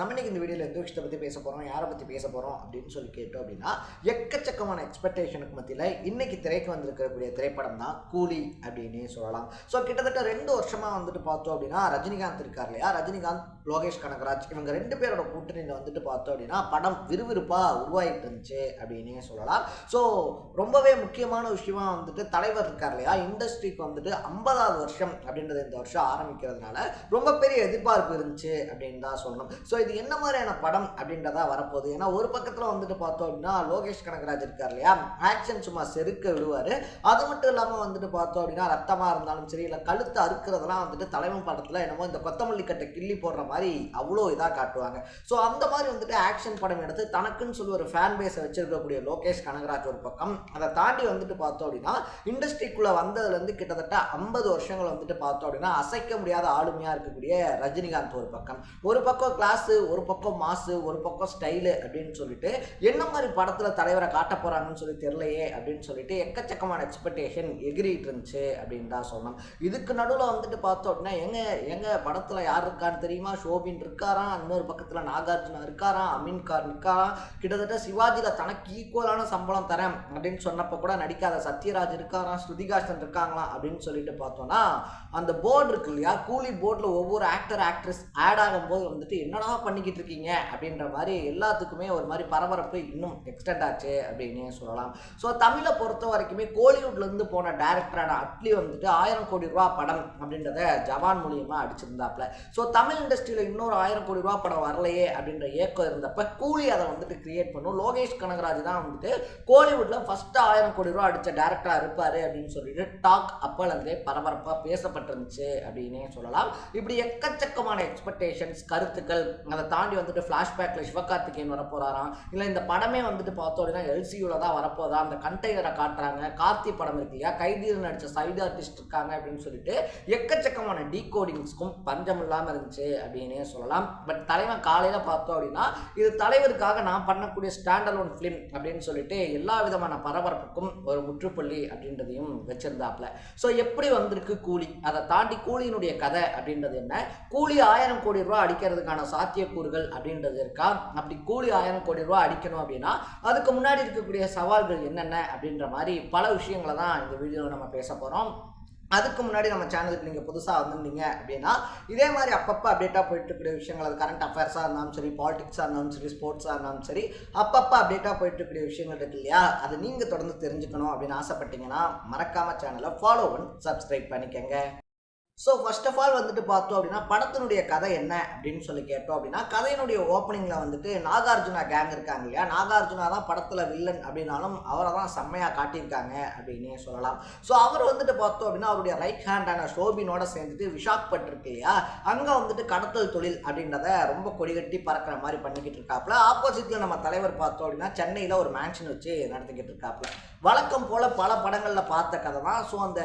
нам இந்த வீடியோவில் எந்த விஷயத்தை பற்றி பேச போகிறோம் யாரை பற்றி பேச போகிறோம் அப்படின்னு சொல்லி கேட்டோம் அப்படின்னா எக்கச்சக்கமான எக்ஸ்பெக்டேஷனுக்கு மத்தியில் இன்னைக்கு திரைக்கு வந்திருக்கக்கூடிய திரைப்படம் தான் கூலி அப்படின்னே சொல்லலாம். ஸோ கிட்டத்தட்ட ரெண்டு வருஷமாக வந்துட்டு பார்த்தோம் அப்படின்னா ரஜினிகாந்த் இருக்கார் இல்லையா? ரஜினிகாந்த் லோகேஷ் கனகராஜ் இவங்க ரெண்டு பேரோட கூட்டணியில் வந்துட்டு பார்த்தோம் அப்படின்னா படம் விறுவிறுப்பாக உருவாகிட்டு இருந்துச்சு அப்படின்னே சொல்லலாம். ஸோ ரொம்பவே முக்கியமான விஷயமா வந்துட்டு தலைவர் இருக்கார் இல்லையா? இண்டஸ்ட்ரிக்கு வந்துட்டு ஐம்பதாவது வருஷம் அப்படின்றது இந்த வருஷம் ஆரம்பிக்கிறதுனால ரொம்ப பெரிய எதிர்பார்ப்பு இருந்துச்சு அப்படின்னு தான் சொல்லணும். ஸோ இது என்ன மாதிரியான படம் அப்படின்றதா வரப்போகுது? ஏன்னா ஒரு பக்கத்தில் வந்துட்டு பார்த்தோம் அப்படின்னா லோகேஷ் கனகராஜ் இருக்கார் இல்லையா? ஆக்ஷன் சும்மா செருக்க விடுவார். அது மட்டும் இல்லாமல் வந்துட்டு பார்த்தோம் அப்படின்னா ரத்தமாக இருந்தாலும் சரி இல்லை கழுத்து அறுக்கிறதெல்லாம் வந்துட்டு தலைமை படத்தில் என்னமோ இந்த கொத்தமல்லி கட்டை கிள்ளி போடுற மாதிரி அவ்வளோ இதாக காட்டுவாங்க. ஸோ அந்த மாதிரி வந்துட்டு ஆக்ஷன் படம் எடுத்து தனக்குன்னு சொல்லி ஒரு ஃபேன் பேஸை வச்சிருக்கக்கூடிய லோகேஷ் கனகராஜ் ஒரு பக்கம். அதை தாண்டி வந்துட்டு பார்த்தோம் அப்படின்னா இண்டஸ்ட்ரிக்குள்ளே வந்ததுலேருந்து கிட்டத்தட்ட ஐம்பது வருஷங்கள் வந்துட்டு பார்த்தோம் அப்படின்னா அசைக்க முடியாத ஆளுமையாக இருக்கக்கூடிய ரஜினிகாந்த் ஒரு பக்கம். ஒரு பக்கம் கிளாஸு ஒரு ஒரு பக்கம் மாசு ஒரு பக்கம் ஸ்டைலு அப்படின்னு சொல்லிட்டு என்ன மாதிரி படத்தில் தலைவரை காட்ட போகிறாங்கன்னு சொல்லி தெரியலையே அப்படின்னு சொல்லிட்டு எக்கச்சக்கமான எக்ஸ்பெக்டேஷன் எகிரிட்டு இருந்துச்சு அப்படின்னு தான் சொன்னோம் இதுக்கு நடுவில் வந்துட்டு பார்த்தோம் அப்படின்னா எங்க எங்க படத்தில் யார் இருக்கான்னு தெரியுமா? ஷோபின் இருக்காராம் இன்னொரு பக்கத்தில் நாகார்ஜுனா இருக்காராம் அமீன் கார் இருக்காராம் கிட்டத்தட்ட சிவாஜியில் தனக்கு ஈக்குவலான சம்பளம் தரேன் அப்படின்னு சொன்னப்போ கூட நடிக்காத சத்யராஜ் இருக்காராம் ஸ்ருதிகாசன் இருக்காங்களாம் அப்படின்னு சொல்லிட்டு பார்த்தோன்னா அந்த போர்டு இருக்கு இல்லையா? கூலி போர்டில் ஒவ்வொரு ஆக்டர் ஆக்ட்ரஸ் ஆட் ஆகும்போது வந்துட்டு என்னடா பண்ணிக்கிட்டு இருக்கீங்க அப்படின்ற மாதிரி எல்லாத்துக்குமே ஒரு மாதிரி பரபரப்பு இன்னும் எக்ஸ்டெண்ட் ஆச்சு அப்படின்னே சொல்லலாம். ஸோ தமிழை பொறுத்த வரைக்குமே கோலிவுட்லேருந்து போன டேரக்டரான அட்லி வந்துட்டு ஆயிரம் கோடி ரூபா படம் அப்படின்றத ஜவான் மூலியமாக அடிச்சிருந்தாப்புல. ஸோ தமிழ் இண்டஸ்ட்ரியில் இன்னொரு ஆயிரம் கோடி ரூபா படம் வரலையே அப்படின்ற ஏக்கம் இருந்தப்ப கூலி அதை வந்துட்டு கிரியேட் பண்ணும். லோகேஷ் கனகராஜ் தான் வந்துட்டு கோலிவுட்டில் ஃபஸ்ட்டு ஆயிரம் கோடி ரூபா அடித்த டேரக்டராக இருப்பார் அப்படின்னு சொல்லிட்டு டாக் அப்போலேருந்தே பரபரப்பாக பேசப்பட்டிருந்துச்சு அப்படின்னே சொல்லலாம். இப்படி எக்கச்சக்கமான எக்ஸ்பெக்டேஷன்ஸ் கருத்துக்கள் அதை தாண்டி வந்துட்டு ஃப்ளாஷ்பேக்கில் சிவகார்த்திகேயன் வரப்போகிறாராம் இல்லை இந்த படமே வந்துட்டு பார்த்தோம் அப்படின்னா எல்சியூவில் தான் வரப்போதா அந்த கண்டெய்னரை காட்டுறாங்க. கார்த்தி படம் இருக்கு இல்லையா? கைதியில் நடித்த சைடு ஆர்டிஸ்ட் இருக்காங்க அப்படின்னு சொல்லிட்டு எக்கச்சக்கமான டீகோடிங்ஸ்க்கும் பஞ்சம் இல்லாமல் இருந்துச்சு அப்படின்னே சொல்லலாம். பட் தலைவன் காலையில் பார்த்தோம் அப்படின்னா இது தலைவருக்காக நான் பண்ணக்கூடிய ஸ்டாண்டர்ட் ஒன் ஃபிலிம் அப்படின்னு சொல்லிட்டு எல்லா விதமான பரபரப்புக்கும் ஒரு முற்றுப்புள்ளி அப்படின்றதையும் வச்சிருந்தாப்ல ஸோ எப்படி வந்திருக்கு கூலி? அதை தாண்டி கூலியினுடைய கதை அப்படின்றது என்ன? கூலி ஆயிரம் கோடி ரூபா அடிக்கிறதுக்கான சாத்தியக்கூறுகள் அப்படின்றது இருக்கா? அப்படி கூலி ஆயிரம் கோடி ரூபா அடிக்கணும் அப்படின்னா அதுக்கு முன்னாடி இருக்கக்கூடிய சவால்கள் என்னென்ன அப்படின்ற மாதிரி பல விஷயங்களை தான் இந்த வீடியோவில் நம்ம பேச போகிறோம் அதுக்கு முன்னாடி நம்ம சேனலுக்கு நீங்கள் புதுசாக வந்திருந்தீங்க அப்படின்னா இதே மாதிரி அப்பப்போ அப்டேட்டாக போயிட்டுருக்கிற விஷயங்கள் அது கரண்ட் அஃபேர்ஸாக இருந்தாலும் சரி பாலிடிக்ஸாக இருந்தாலும் சரி ஸ்போர்ட்ஸாக இருந்தாலும் சரி அப்பப்போ அப்டேட்டாக போயிட்டுருக்கிற விஷயங்கள் இருக்கு இல்லையா? அது நீங்கள் தொடர்ந்து தெரிஞ்சுக்கணும் அப்படின்னு ஆசைப்பட்டீங்கன்னா மறக்காம சேனலை ஃபாலோ பண்ணி சப்ஸ்கிரைப் பண்ணிக்கங்க. ஸோ ஃபர்ஸ்ட் ஆஃப் ஆல் வந்துட்டு பார்த்தோம் அப்படின்னா படத்தினுடைய கதை என்ன அப்படின்னு சொல்லி கேட்டோம் அப்படின்னா கதையினுடைய ஓப்பனிங்கில் வந்துட்டு நாகார்ஜுனா கேங் இருக்காங்க இல்லையா? நாகார்ஜுனா தான் படத்தில் வில்லன் அப்படின்னாலும் அவரை தான் செம்மையாக காட்டியிருக்காங்க அப்படின்னே சொல்லலாம். ஸோ அவர் வந்துட்டு பார்த்தோம் அப்படின்னா அவருடைய ரைட் ஹேண்டான ஷோபினோட சேர்ந்துட்டு விசாக்பட்டிருக்கு இல்லையா? அங்கே வந்துட்டு கடத்தல் தொழில் அப்படின்றத ரொம்ப கொடிகட்டி பறக்கிற மாதிரி பண்ணிக்கிட்டு இருக்காப்புல. ஆப்போசிட்டில் நம்ம தலைவர் பார்த்தோம் அப்படின்னா சென்னையில் ஒரு மேன்ஷன் வச்சு நடத்திக்கிட்டு இருக்காப்புல. வழக்கம் போல் பல படங்களில் பார்த்த கதை தான் ஸோ அந்த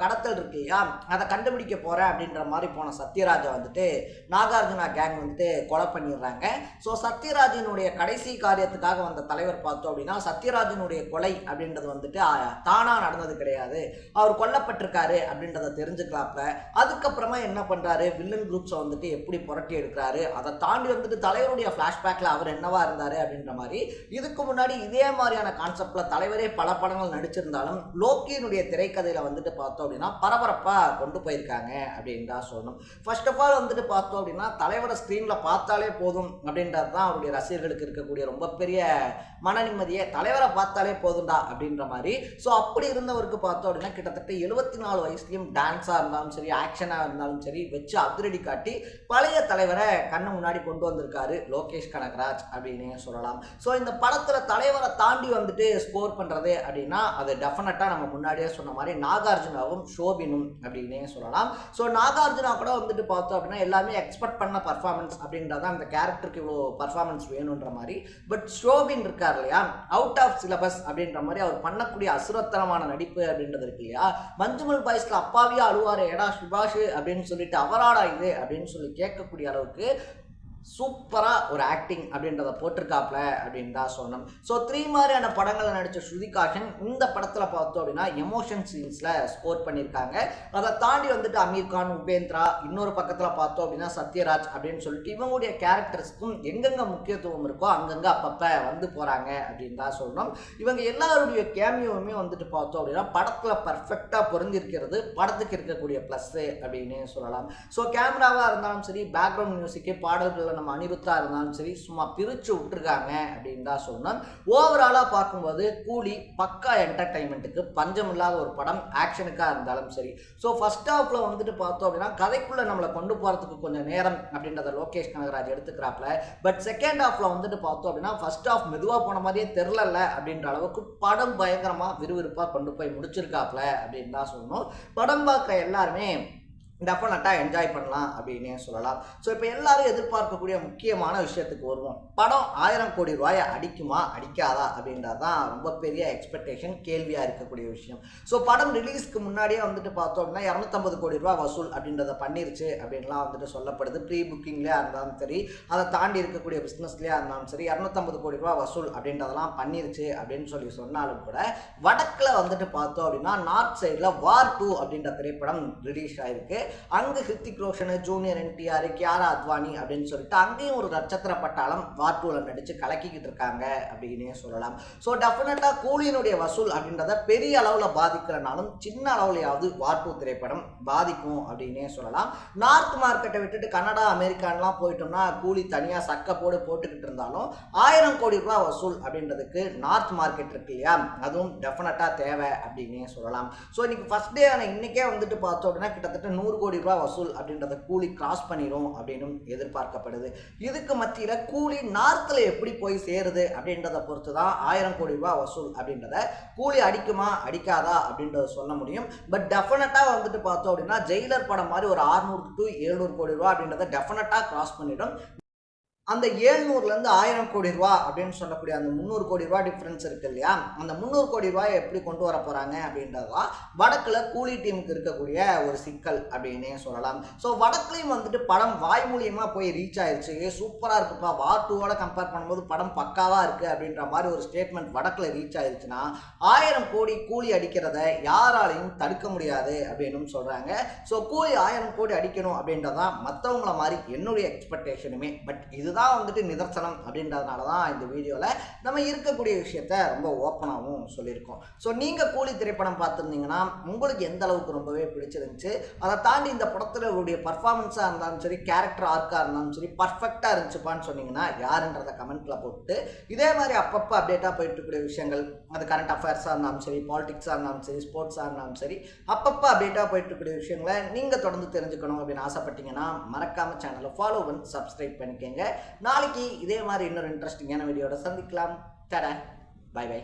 கடத்தல் இருக்கு இல்லையா? அதை கண்டுபிடிக்க போகிறேன் அப்படின்ற மாதிரி போன சத்யராஜை வந்துட்டு நாகார்ஜுனா கேங் வந்துட்டு கொலை பண்ணிடுறாங்க. ஸோ சத்யராஜனுடைய கடைசி காரியத்துக்காக வந்த தலைவர் பார்த்தோம் அப்படின்னா சத்யராஜனுடைய கொலை அப்படின்றது வந்துட்டு தானாக நடந்தது கிடையாது. அவர் கொல்லப்பட்டிருக்காரு அப்படின்றத தெரிஞ்சுக்கலாப்ல அதுக்கப்புறமா என்ன பண்ணுறாரு வில்லன் குரூப்ஸை வந்துட்டு எப்படி புரட்டி எடுக்கிறாரு? அதை தாண்டி வந்துட்டு தலைவருடைய ஃப்ளாஷ்பேக்கில் அவர் என்னவா இருந்தார் அப்படின்ற மாதிரி இதுக்கு முன்னாடி இதே மாதிரியான கான்செப்டில் தலைவரே பல படங்கள் நடிச்சிருந்தாலும் லோக்கியினுடைய திரைக்கதையில் வந்துட்டு பார்த்தோம் அப்படின்னா பரபரப்பாக கொண்டு போயிருக்காங்க அப்படின்னு தான் சொல்லணும் ஃபர்ஸ்ட் ஆஃப் ஆல் வந்துட்டு பார்த்தோம் அப்படின்னா தலைவரை ஸ்க்ரீனில் பார்த்தாலே போதும் அப்படின்றது தான் அவருடைய ரசிகர்களுக்கு இருக்கக்கூடிய ரொம்ப பெரிய மன நிம்மதியை தலைவரை பார்த்தாலே போதும்டா அப்படின்ற மாதிரி ஸோ அப்படி இருந்தவருக்கு பார்த்தோம் அப்படின்னா கிட்டத்தட்ட எழுபத்தி நாலு வயசுலையும் டான்ஸாக இருந்தாலும் சரி ஆக்ஷனாக இருந்தாலும் சரி வச்சு அதிரடி காட்டி பழைய தலைவரை கண்ணு முன்னாடி கொண்டு வந்திருக்காரு லோகேஷ் கனகராஜ் அப்படின்னே சொல்லலாம் ஸோ இந்த படத்தில் தலைவரை தாண்டி வந்துட்டு ஸ்கோர் பண்ணுறது அப்படின்னா அது டெஃபினட்டாக நம்ம முன்னாடியே சொன்ன மாதிரி நாகார்ஜுனாவும் ஷோபினும் அப்படின்னே சொல்லலாம். ஸோ நாகார்ஜுனா கூட வந்துட்டு பார்த்தோம் அப்படின்னா எல்லாமே எக்ஸ்பெக்ட் பண்ண பர்ஃபார்மன்ஸ் அப்படின்றத அந்த கேரக்டருக்கு இவ்வளோ பர்ஃபார்மன்ஸ் வேணுன்ற மாதிரி. பட் ஷோபின் இருக்கார் இல்லையா? அவுட் ஆஃப் சிலபஸ் அப்படின்ற மாதிரி அவர் பண்ணக்கூடிய அசுரத்தனமான நடிப்பு அப்படின்றது இருக்கு இல்லையா? மஞ்சுமல் பாய்ஸ்ல அப்பாவியா அழுவார் ஏடா சுபாஷ் அப்படின்னு சொல்லிட்டு அவராடா இது? அப்படின்னு சொல்லி கேட்கக்கூடிய அளவுக்கு சூப்பராக ஒரு ஆக்டிங் அப்படின்றத போட்டிருக்காப்ல அப்படின்னு தான் சொன்னோம் ஸோ த்ரீ மாதிரியான படங்களை நடித்த ஸ்ருதிகாஷன் இந்த படத்தில் பார்த்தோம் அப்படின்னா எமோஷன் சீன்ஸில் ஸ்கோர் பண்ணியிருக்காங்க. அதை தாண்டி வந்துட்டு அமீர் கான் உபேந்திரா இன்னொரு பக்கத்தில் பார்த்தோம் அப்படின்னா சத்யராஜ் அப்படின்னு சொல்லிட்டு இவங்களுடைய கேரக்டர்ஸ்க்கும் எங்கெங்கே முக்கியத்துவம் இருக்கோ அங்கங்கே அப்பப்போ வந்து போகிறாங்க அப்படின்னு தான் சொல்லணும். இவங்க எல்லாருடைய கேமியோவுமே வந்துட்டு பார்த்தோம் அப்படின்னா படத்தில் பர்ஃபெக்டாக பொருந்திருக்கிறது படத்துக்கு இருக்கக்கூடிய ப்ளஸ்ஸு அப்படின்னு சொல்லலாம். ஸோ கேமராவாக இருந்தாலும் சரி பேக்ரவுண்ட் மியூசிக்கு பாடல்களில் நம்ம அனிருத்தா இருந்தாலும் சரி சும்மா பிரித்து விட்டுருக்காங்க அப்படின்னு தான் சொல்லணும். ஓவராலாக பார்க்கும்போது கூலி பக்கா என்டர்டைன்மெண்ட்டுக்கு பஞ்சம் இல்லாத ஒரு படம் ஆக்ஷனுக்காக இருந்தாலும் சரி. ஸோ ஃபர்ஸ்ட் ஹாஃபில் வந்துட்டு பார்த்தோம் அப்படின்னா கதைக்குள்ளே நம்மளை கொண்டு போகிறதுக்கு கொஞ்சம் நேரம் அப்படின்றத லோகேஷ் கனகராஜ் எடுத்துக்கிறாப்ல பட் செகண்ட் ஹாஃபில் வந்துட்டு பார்த்தோம் அப்படின்னா ஃபர்ஸ்ட் ஹாஃப் மெதுவாக போன மாதிரியே தெரிலல அப்படின்ற அளவுக்கு படம் பயங்கரமாக விறுவிறுப்பாக கொண்டு போய் முடிச்சிருக்காப்ல அப்படின்னு தான் சொல்லணும். படம் பார்க்குற எல்லாருமே டெஃபினட்டாக என்ஜாய் பண்ணலாம் அப்படின்னே சொல்லலாம். ஸோ இப்போ எல்லாரும் எதிர்பார்க்கக்கூடிய முக்கியமான விஷயத்துக்கு வருவோம். படம் ஆயிரம் கோடி ரூபாயை அடிக்குமா அடிக்காதா அப்படின்றது தான் ரொம்ப பெரிய எக்ஸ்பெக்டேஷன் கேள்வியாக இருக்கக்கூடிய விஷயம். ஸோ படம் ரிலீஸ்க்கு முன்னாடியே வந்துட்டு பார்த்தோம் அப்படின்னா இரநூத்தம்பது கோடி ரூபா வசூல் அப்படின்றத பண்ணிருச்சு அப்படின்லாம் வந்துட்டு சொல்லப்படுது. ப்ரீ புக்கிங்லேயே இருந்தாலும் சரி அதை தாண்டி இருக்கக்கூடிய பிஸ்னஸ்லேயே இருந்தாலும் சரி இரநூத்தம்பது கோடி ரூபா வசூல் அப்படின்றதெல்லாம் பண்ணிருச்சு அப்படின்னு சொல்லி சொன்னாலும் கூட வடக்கில் வந்துட்டு பார்த்தோம் அப்படின்னா நார்த் சைடில் வார் டூ அப்படின்ற திரைப்படம் ரிலீஸ் ஆயிருக்கு. அங்கே ஹிருத்திக் ரோஷனு ஜூனியர் என்டிஆர் கியாரா அத்வானி அப்படின்னு சொல்லிட்டு அங்கேயும் ஒரு நட்சத்திர பட்டாளம் வார் நடித்து கலக்கிக்கிட்டு இருக்காங்க அப்படின்னே சொல்லலாம். ஸோ டெஃபினட்டாக கூலியினுடைய வசூல் அப்படின்றத பெரிய அளவில் பாதிக்கிறனாலும் சின்ன அளவுலையாவது வார்டூ திரைப்படம் பாதிக்கும் அப்படின்னே சொல்லலாம். நார்த் மார்க்கெட்டை விட்டுட்டு கனடா அமெரிக்கான்லாம் போயிட்டோம்னா கூலி தனியாக சக்க போடு போட்டுக்கிட்டு இருந்தாலும் ஆயிரம் கோடி ரூபாய் வசூல் அப்படின்றதுக்கு நார்த் மார்க்கெட் இருக்கு இல்லையா? அதுவும் டெஃபினட்டாக தேவை அப்படின்னே சொல்லலாம். ஸோ இன்னைக்கு ஃபஸ்ட் டே ஆனால் இன்னைக்கே வந்துட்டு பார்த்தோம் அப்படின்னா கிட்டத்தட்ட நூறு கோடி ரூபாய் வசூல் அப்படின்றத கூலி கிராஸ் பண்ணிடும் அப்படின்னு எதிர்பார்க்கப்படுது. இதுக்கு மத்தியில் கூலி நார்த்தில் எப்படி போய் சேருது அப்படின்றத பொறுத்து தான் ஆயிரம் கோடி ரூபாய் வசூல் அப்படின்றத கூலி அடிக்குமா அடிக்காதா அப்படின்றத சொல்ல முடியும். பட் டெஃபினட்டாக வந்துட்டு பார்த்தோம் அப்படின்னா ஜெயிலர் படம் மாதிரி ஒரு ஆறுநூறு டு எழுநூறு கோடி ரூபா அப்படின்றத டெஃபினட்டாக கிராஸ் பண்ணிடும். அந்த ஏழ்நூறுலேருந்து ஆயிரம் கோடி ரூபா அப்படின்னு சொல்லக்கூடிய அந்த முந்நூறு கோடி ரூபா டிஃப்ரென்ஸ் இருக்குது இல்லையா? அந்த முந்நூறு கோடி ரூபாயை எப்படி கொண்டு வர போகிறாங்க அப்படின்றதா வடக்கில் கூலி டீமுக்கு இருக்கக்கூடிய ஒரு சிக்கல் அப்படின்னே சொல்லலாம். ஸோ வடக்குலையும் வந்துட்டு படம் வாய் மூலியமாக போய் ரீச் ஆயிடுச்சு ஏ சூப்பராக இருக்குப்பா. வார் டூவோட கம்பேர் பண்ணும்போது படம் பக்காவாக இருக்குது அப்படின்ற மாதிரி ஒரு ஸ்டேட்மெண்ட் வடக்கில் ரீச் ஆயிடுச்சுன்னா ஆயிரம் கோடி கூலி அடிக்கிறத யாராலையும் தடுக்க முடியாது அப்படின்னு சொல்கிறாங்க ஸோ கூலி ஆயிரம் கோடி அடிக்கணும் அப்படின்றதான் மற்றவங்கள மாதிரி என்னுடைய எக்ஸ்பெக்டேஷனுமே பட் இது இதுதான் வந்துட்டு நிதர்சனம் அப்படின்றதுனால தான் இந்த வீடியோவில் நம்ம இருக்கக்கூடிய விஷயத்த ரொம்ப ஓப்பனாகவும் சொல்லியிருக்கோம். ஸோ நீங்கள் கூலி திரைப்படம் பார்த்துருந்தீங்கன்னா உங்களுக்கு எந்த அளவுக்கு ரொம்பவே பிடிச்சிருந்துச்சு அதை தாண்டி இந்த படத்தில் உடைய பர்ஃபார்மன்ஸாக இருந்தாலும் சரி கேரக்டர் ஆர்க்காக இருந்தாலும் சரி பர்ஃபெக்டாக இருந்துச்சுப்பான்னு சொன்னீங்கன்னா யாருன்றதை கமெண்ட்டில் போட்டு இதே மாதிரி அப்பப்போ அப்டேட்டாக போயிட்டு இருக்கக்கூடிய விஷயங்கள் அது கரண்ட் அஃபேர்ஸாக இருந்தாலும் சரி பாலிடிக்ஸாக இருந்தாலும் சரி ஸ்போர்ட்ஸாக இருந்தாலும் சரி அப்பப்போ அப்டேட்டாக போயிட்டு இருக்கக்கூடிய விஷயங்களை நீங்கள் தொடர்ந்து தெரிஞ்சுக்கணும் அப்படின்னு ஆசைப்பட்டீங்கன்னா மறக்காமல் சேனலை ஃபாலோ பண்ணி சப்ஸ்கிரைப் பண்ணிக்கோங்க. நாளைக்கு இதே மாதிரி இன்னொரு இன்ட்ரெஸ்டிங்கான வீடியோட சந்திக்கலாம். தட பை பை